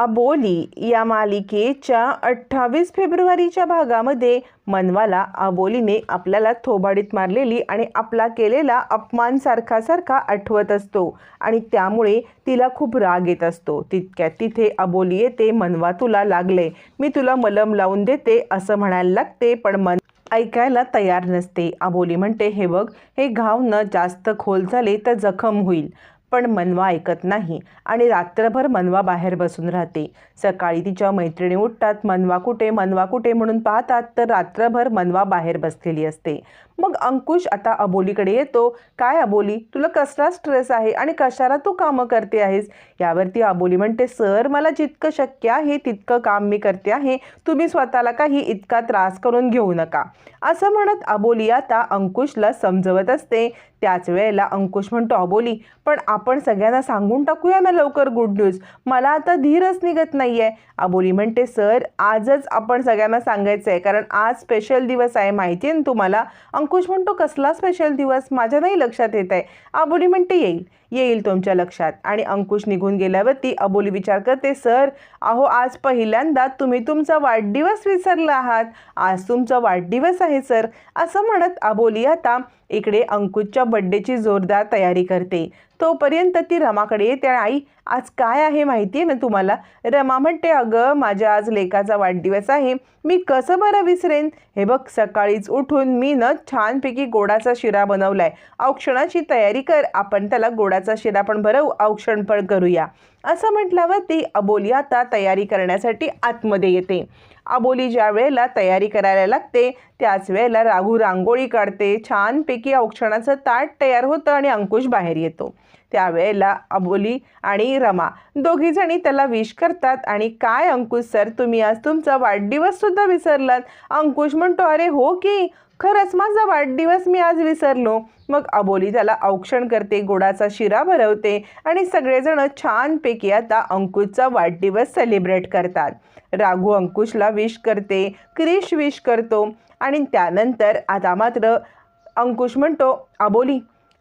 अबोली या मालिकेच्या अठ्ठावीस फेब्रुवारीच्या भागामध्ये मनवाला अबोलीने आपल्याला थोबाडीत मारलेली आणि आपला केलेला अपमान सारखा सारखा आठवत असतो. आणि त्यामुळे तिला खूप राग येत असतो. तितक्यात तिथे अबोली येते मनवा तुला लागले. मी तुला मलम लावून देते असं म्हणायला लागते पण मन ऐकायला तयार नसते. अबोली म्हणते हे बघ हे घाव न जास्त खोल झाले तर जखम होईल. पण मनवा ऐकत नाही आणि रात्रभर मनवा बाहेर बसून राहते. सकाळी तिच्या मैत्रिणी उठतात मनवा कुठे मनवा कुठे म्हणून पाहतात तर रात्रभर मनवा बाहेर बसलेली असते. मग अंकुश आता अबोलीकडे येतो. काय अबोली? तुला कसला स्ट्रेस आहे? आणि कशाला तू कामं करते आहेस? यावरती अबोली म्हणते सर मला जितकं शक्य आहे तितकं काम मी करते आहे. तुम्ही स्वतःला काही इतका त्रास करून घेऊ नका. असं म्हणत अबोली आता अंकुशला समजवत असते. त्याच वेळेला अंकुश म्हणतो अबोली पण आपण सगळ्यांना सांगून टाकूया ना लवकर गुड न्यूज मला आता धीरच निघत नाही आहे अबोली म्हणते सर आजच आपण सगळ्यांना सांगायचं आहे कारण आज स्पेशल दिवस आहे माहिती आहे ना तुम्हाला? अंकुश म्हणतो कसला स्पेशल दिवस? माझ्या नाही लक्षात येत आहे अबोली म्हणते येईल. येईल तुमच्या लक्षात. आणि अंकुश निघून गेल्यावरती अबोली विचार करते सर अहो आज पहिल्यांदा तुम्ही तुमचा वाढदिवस विसरला आहात. आज तुमचा वाढदिवस आहे सर असं म्हणत अबोली आता इकडे अंकुशच्या बड्डेची जोरदार तयारी करते. तोपर्यंत ती रमाकडे येते आणि आई आज काय आहे माहिती आहे ना तुम्हाला? रमा म्हणते अगं माझ्या आज लेकाचा वाढदिवस आहे. मी कसं बरं विसरेन? हे बघ सकाळीच उठून मी न छानपैकी गोडाचा शिरा बनवलाय. औक्षणाची तयारी कर आपण त्याला गोडा गोडाचा शिरा पण भरवू औक्षण पण करूया. असं म्हटल्यावर ती अबोली आता तयारी करण्यासाठी आतमध्ये येते. अबोली ज्या वेळेला तयारी करायला लागते त्याच वेळेला राघू रांगोळी काढते. छानपैकी औक्षणाचं ताट तयार होतं आणि अंकुश बाहेर येतो. त्यावेळेला अबोली आणि रमा दोघीजणी त्याला विश करतात. आणि काय अंकुश सर तुम्ही आज तुमचा वाढदिवससुद्धा विसरलात. अंकुश म्हणतो अरे हो की खरंच माझा वाढदिवस मी आज विसरलो. मग अबोली त्याला औक्षण करते गोडाचा शिरा भरवते आणि सगळेजण छानपैकी आता अंकुशचा वाढदिवस सेलिब्रेट करतात. राघू अंकुशला विश करते क्रिश विश करतो आणि त्यानंतर आता मात्र अंकुश म्हणतो अबोली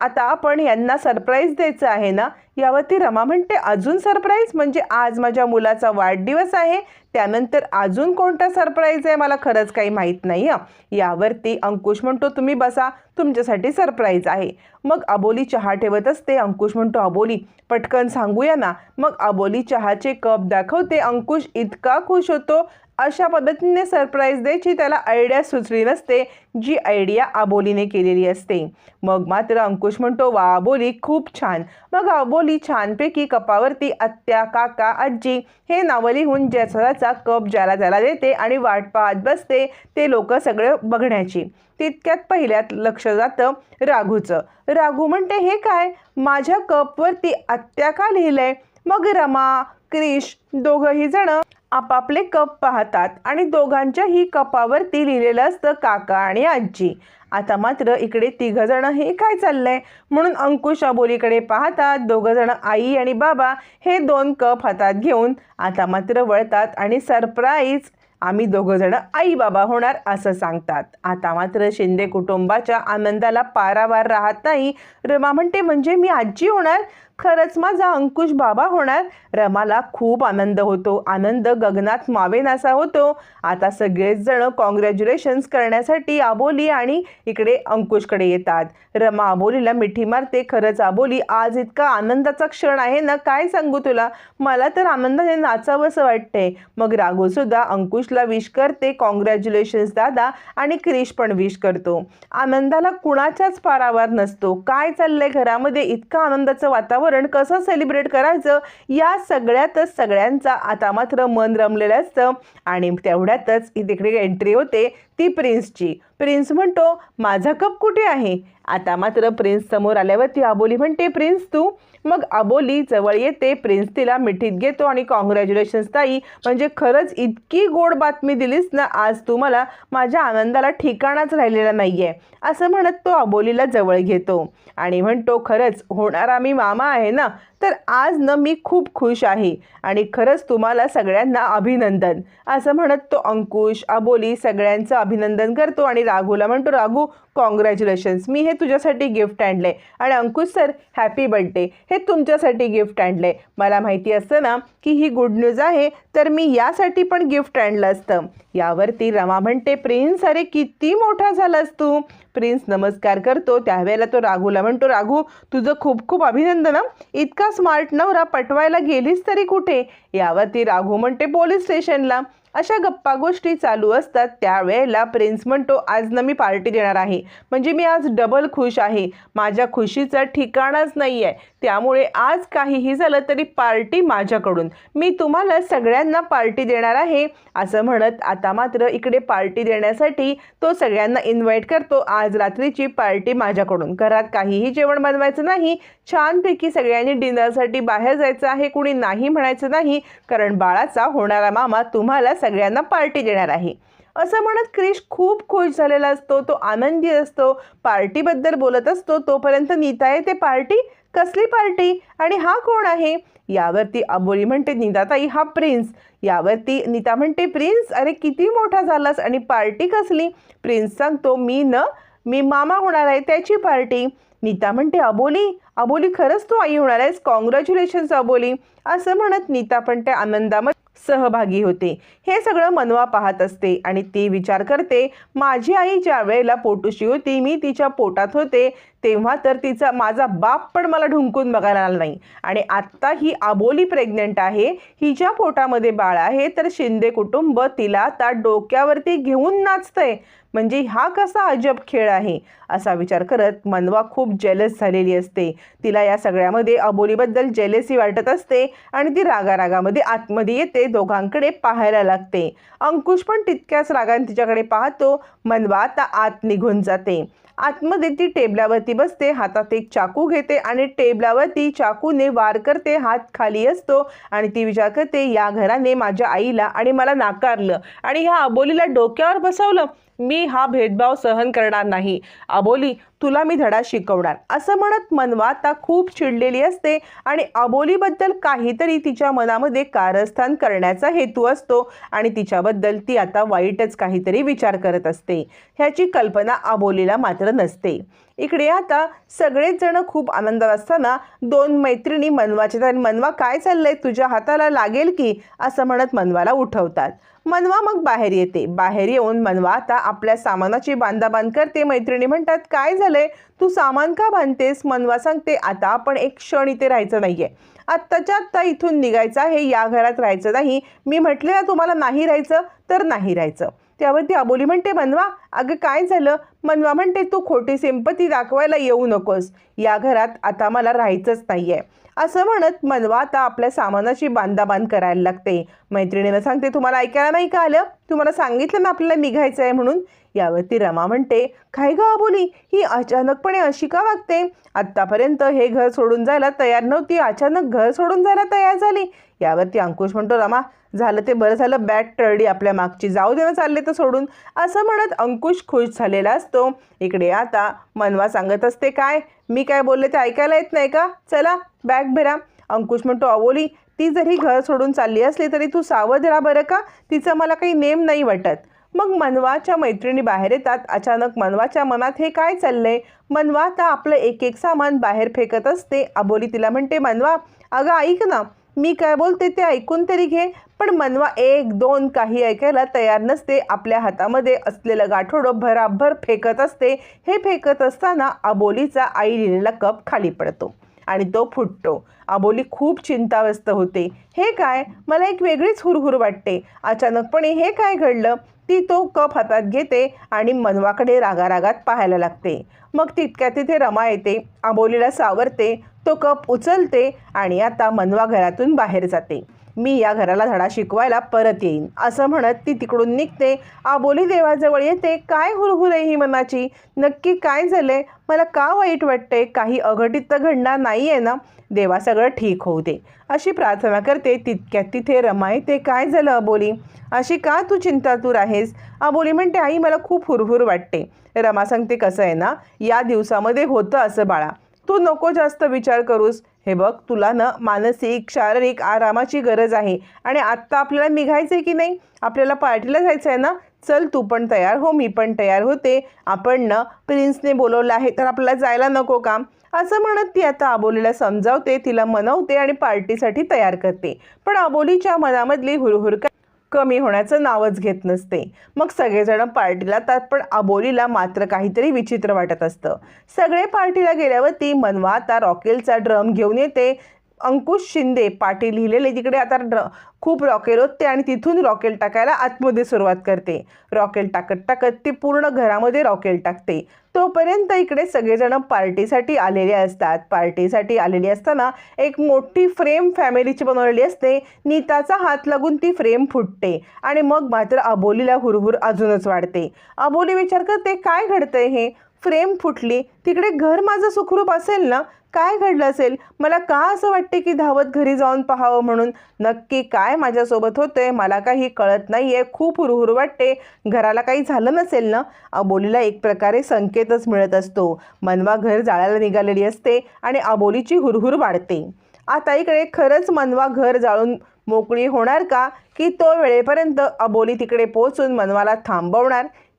आता आपण यांना सरप्राईज द्यायचं आहे ना यावरती रमा म्हणते अजून सरप्राईज म्हणजे आज माझ्या मुलाचा वाढदिवस आहे. त्यानंतर अजून कोणता सरप्राईज आहे? मला खरंच काही माहीत नाही यावरती अंकुश म्हणतो तुम्ही बसा. तुमच्यासाठी सरप्राईज आहे. मग अबोली चहा ठेवत असते. अंकुश म्हणतो अबोली पटकन सांगूया ना. मग अबोली चहाचे कप दाखवते. अंकुश इतका खुश होतो. अशा पद्धतीने सरप्राईज द्यायची त्याला आयडिया सुचली नसते जी आयडिया आबोलीने केलेली असते. मग मात्र अंकुश म्हणतो वा अबोली खूप छान. मग आबोली छानपैकी कपावरती आत्या काका आजी हे नावं लिहून ज्याचा कप ज्याला त्याला देते आणि वाट पाहत बसते ते लोक सगळे बघण्याची. तितक्यात पहिल्यात लक्ष जातं राघूचं. राघू म्हणते हे काय? माझ्या कपवरती आत्या का लिहिलंय? मग रमा क्रिश दोघंही जण आपापले कप पाहतात आणि दोघांच्याही कपावरती लिहिलेलं असतं काका आणि आजी. आता मात्र इकडे तिघंजणं हे काय चाललंय? म्हणून अंकुश अबोलीकडे पाहतात दोघंजणं आई आणि बाबा हे दोन कप हातात घेऊन. आता मात्र वळतात आणि सरप्राईज आम्ही दोघंजणं आई बाबा होणार असं सांगतात. आता मात्र शिंदे कुटुंबाच्या आनंदाला पारावार राहत नाही. रमा म्हणते म्हणजे मी आजी होणार? खरंच माझा अंकुश बाबा होणार. रमाला खूप आनंद होतो. आनंद गगनात मावेनासा होतो. आता सगळेच जण कॉंग्रॅच्युलेशन्स करण्यासाठी आबोली आणि इकडे अंकुशकडे येतात. रमा आबोलीला मिठी मारते. खरंच आबोली आज इतका आनंदाचा क्षण आहे ना काय सांगू तुला? मला तर आनंदाने नाचावंसं वाटतंय. मग राघोसुद्धा अंकुशला विश करते. कॉंग्रॅच्युलेशन्स दादा आणि क्रिश पण विश करतो. आनंदाला कुणाच्याच पारावर नसतो. काय चाललंय घरामध्ये? इतकं आनंदाचं वातावरण कसं सेलिब्रेट करायचं? या सगळ्यातच सगळ्यांचा आता मात्र मन रमलेलं असतं. आणि तेवढ्यातच तिकडे एंट्री होते ती प्रिन्सची प्रिन्स म्हणतो माझा कप कुठे आहे? आता मात्र प्रिन्स समोर आल्यावरती आबोली म्हणते प्रिन्स तू मग अबोली जवळ येते प्रिन्स तिला मिठीत घेतो आणि कॉंग्रॅच्युलेशन्स ताई. म्हणजे खरंच इतकी गोड बातमी दिलीस ना आज तू मला माझ्या आनंदाला ठिकाणाच राहिलेला नाही आहे असं म्हणत तो अबोलीला जवळ घेतो. आणि म्हणतो खरंच होणारा मी मामा आहे ना तर आज न मी खूप खुश आहे आणि खरंच तुम्हाला सगळ्यांना अभिनंदन. असं म्हणत तो अंकुश अबोली सगळ्यांचं अभिनंदन करतो आणि राघूला म्हणतो राघू कॉंग्रॅच्युलेशन्स मी हे तुझ्यासाठी गिफ्ट आणलंय. आणि अंकुश सर हॅपी बर्थडे हे तुमच्यासाठी गिफ्ट आणलंय. मला माहिती असतं ना की ही गुड न्यूज आहे तर मी यासाठी पण गिफ्ट आणलं असतं. यावरती रमा म्हणते प्रिन्स अरे किती मोठा झालास तू. प्रिन्स नमस्कार करतो. त्यावेळेला तो राघूला म्हणतो राघू तुझं खूप खूप अभिनंदन इतका स्मार्ट नवरा पटवायला गेलीस तरी कुठे? यावरती राघू म्हणते पोलीस स्टेशनला अशा गप्पा गोष्टी चालू असतात त्यावेळेला प्रिन्स म्हणतो आज ना मी पार्टी देणार आहे. म्हणजे मी आज डबल खुश आहे. माझ्या खुशीचं ठिकाणच नाही आहे त्यामुळे आज काहीही झालं तरी पार्टी माझ्याकडून. मी तुम्हाला सगळ्यांना पार्टी देणार आहे असं म्हणत आता मात्र इकडे पार्टी देण्यासाठी तो सगळ्यांना इन्व्हाइट करतो. आज रात्रीची पार्टी माझ्याकडून. घरात काहीही जेवण बनवायचं नाही छानपैकी सगळ्यांनी डिनरसाठी बाहेर जायचं आहे कुणी नाही म्हणायचं नाही कारण बाळाचा होणारा मामा तुम्हाला सगळ्यांना पार्टी देणार आहे. असं म्हणत क्रिश खूप खुश झालेला असतो तो आनंदी असतो पार्टीबद्दल बोलत असतो तोपर्यंत नीता येते पार्टी? कसली पार्टी? आणि हा कोण आहे? यावरती अबोली म्हणते निदाताई हा प्रिन्स. यावरती नीता म्हणते प्रिन्स अरे किती मोठा झालास आणि पार्टी कसली? प्रिन्स सांगतो मी न मी मामा होणार आहे त्याची पार्टी. नीता म्हणते अबोली अबोली खरंच तू आई होणार आहेस? कॉंग्रॅच्युलेशन्स अबोली. असं म्हणत नीता पण त्या आनंदामध्ये सहभागी होते. हे सगळं मनवा पाहत असते आणि ती विचार करते माझी आई ज्या वेळेला पोटुशी होती मी तिच्या पोटात होते तेव्हा तर तिचा माझा बाप पण मला ढुंकून बघायला आला नाही. आणि आत्ता ही आबोली प्रेग्नंट आहे हिच्या पोटामध्ये बाळ आहे तर शिंदे कुटुंब तिला त्या डोक्यावरती घेऊन नाचतंय. म्हणजे हा कसा अजब खेळ आहे असा विचार करत मनवा खूप जेलस झालेली असते. तिला या सगळ्यामध्ये अबोलीबद्दल जेलसी वाटत असते आणि ती रागारागामध्ये आतमध्ये येते दोघांकडे पाहायला लागते. अंकुश पण तितक्याच रागाने तिच्याकडे पाहतो मनवा आता आत निघून जाते. आतमध्ये ती टेबलावरती बसते हातात एक चाकू घेते आणि टेबलावरती चाकूने वार करते हात खाली असतो आणि ती विचार करते या घराने माझ्या आईला आणि मला नाकारलं आणि ह्या अबोलीला डोक्यावर बसवलं. मी हा भेदभाव सहन करणार नाही. अबोली तुला मी धडा शिकवणार. असं म्हणत मनवा आता खूप चिडलेली असते आणि अबोलीबद्दल काहीतरी तिच्या मनामध्ये कारस्थान करण्याचा हेतू असतो आणि तिच्याबद्दल ती आता वाईटच काहीतरी विचार करत असते. ह्याची कल्पना अबोलीला मात्र नसते. इकडे आता सगळेच जण खूप आनंदात असताना दोन मैत्रिणी मनवाच्या मनवा काय चाललंय? तुझ्या हाताला लागेल की? असं म्हणत मनवाला उठवतात. मनवा मग बाहेर येते. बाहेर येऊन मनवा आता आपल्या सामानाची बांधाबांध करते मैत्रिणी म्हणतात काय झालंय? तू सामान का बांधतेस? मनवा सांगते आता आपण एक क्षण इथे राहायचं नाहीये. आत्ताच्या आत्ता इथून निघायचं आहे या घरात राहायचं नाही. मी म्हटले ना तुम्हाला नाही राहायचं तर नाही राहायचं. त्यावर ती अबोली म्हणते मनवा अगं काय झालं? मनवा म्हणते तू खोटी सिंपती दाखवायला येऊ नकोस. या घरात आता मला राहायचंच नाहीये. असं म्हणत मनवा आता आपल्या सामानाची बांधाबांध करायला लागते. मैत्रिणीनं सांगते तुम्हाला ऐकायला नाही का आलं? तुम्हाला सांगितलं ना आपल्याला निघायचं आहे म्हणून? यावरती रमा म्हणते काय ग अबोली ही अचानकपणे अशी का वागते? आत्तापर्यंत हे घर सोडून जायला तयार नव्हती. अचानक घर सोडून जायला तयार झाली. यावरती अंकुश म्हणतो रामा झालं ते बरं झालं बॅट टळली आपल्या मागची. जाऊ देणं चालले तर सोडून. असं म्हणत अंकुश खुश झालेला असतो. इकडे आता मनवा सांगत असते काय? मी काय बोलले ते ऐकायला येत नाही का? चला बॅग भरा अंकुश म्हणतो अवोली ती जरी घर सोडून चालली असली तरी तू सावध राहा बरं का? तिचं मला काही नेम नाही वाटत. मग मनवाच्या मैत्रिणी बाहेर येतात. अचानक मनवाच्या मनात हे काय चाललंय? मनवा आता आपलं एक एक सामान बाहेर फेकत असते. अबोली तिला म्हणते मनवा अगं ऐक ना मी काय बोलते ते ऐकून तरी घे. पण मनवा एक दोन काही ऐकायला तयार नसते. आपल्या हातामध्ये असलेलं गाठोडं भराभर फेकत असते. हे फेकत असताना अबोलीचा आई लिहिलेला कप खाली पडतो आणि तो फुटतो. अबोली खूप चिंताव्यस्त होते. हे काय? मला एक वेगळीच हुरहुर वाटते. अचानकपणे हे काय घडलं? ती तो कप हातात घेते आणि मनवाकडे रागारागात पाहायला लागते. मग तितक्या तिथे रमा येते. आबोलीला सावरते. तो कप उचलते आणि आता मनवा घरातून बाहेर जाते. मी या घराला धडा शिकवायला परत येईन असं म्हणत ती तिकडून निघते. आबोली देवाजवळ येते. काय हुरहुर आहे ही मनाची? नक्की काय झाले मला का वाईट वाटते काही अघटित तर घडणार नाही आहे ना? देवा सगळं ठीक होऊ दे. अशी प्रार्थना करते. तितक्यात तिथे रमा ते काय झालं अबोली अशी का तू चिंतातूर आहेस? अबोली म्हणते आई मला खूप हुरहुर वाटते. रमा सांगते कसं आहे ना? या दिवसामध्ये होतं असं बाळा. तू नको जास्त विचार करूस. हे बघ तुला ना मानसिक शारीरिक आरामाची गरज आहे. आणि आत्ता आपल्याला निघायचं आहे की नाही? आपल्याला पार्टीला जायचं आहे ना? चल तू पण तयार हो मी पण तयार होते. आपण ना प्रिन्सने बोलवलं आहे तर आपल्याला जायला नको का असं म्हणत ती आता अबोलीला समजावते तिला मनवते आणि पार्टीसाठी तयार करते. पण अबोलीच्या मनामधली हुरहुरका कमी होण्याचं नावच घेत नसते. मग सगळेजण पार्टीला तात पण अबोलीला मात्र काहीतरी विचित्र वाटत असतं. सगळे पार्टीला गेल्यावर ती मनवा आता रॉकेलचा ड्रम घेऊन येते. अंकुश शिंदे पाटील लिहिलेले तिकडे आता ड्र खूप रॉकेल होते आणि तिथून रॉकेल टाकायला आतमध्ये सुरुवात करते. रॉकेल टाकत टाकत ती पूर्ण घरामध्ये रॉकेल टाकते. तोपर्यंत इकडे सगळेजण पार्टीसाठी आलेले असतात. पार्टीसाठी आलेली असताना एक मोठी फ्रेम फॅमिलीची बनवलेली असते. नीताचा हात लागून ती फ्रेम फुटते आणि मग मात्र अबोलीला हुरहुर अजूनच वाढते. अबोली विचार करते काय घडतंय हे? फ्रेम फुटली तिकडे घर माझं सुखरूप असेल ना? काय घडलं असेल? मला का असं वाटते की धावत घरी जाऊन पाहावं म्हणून? नक्की काय माझ्यासोबत होतंय? मला काही कळत नाही आहे खूप हुरहुर वाटते. घराला काही झालं नसेल ना? अबोलीला एक प्रकारे संकेतच मिळत असतो. मनवा घर जाळायला निघालेली असते आणि अबोलीची हुरहुर वाढते. आता इकडे खरंच मनवा घर जाळून मोकळी होणार का? की तो वेळेपर्यंत अबोली तिकडे पोहोचून मनवाला थांबवणार?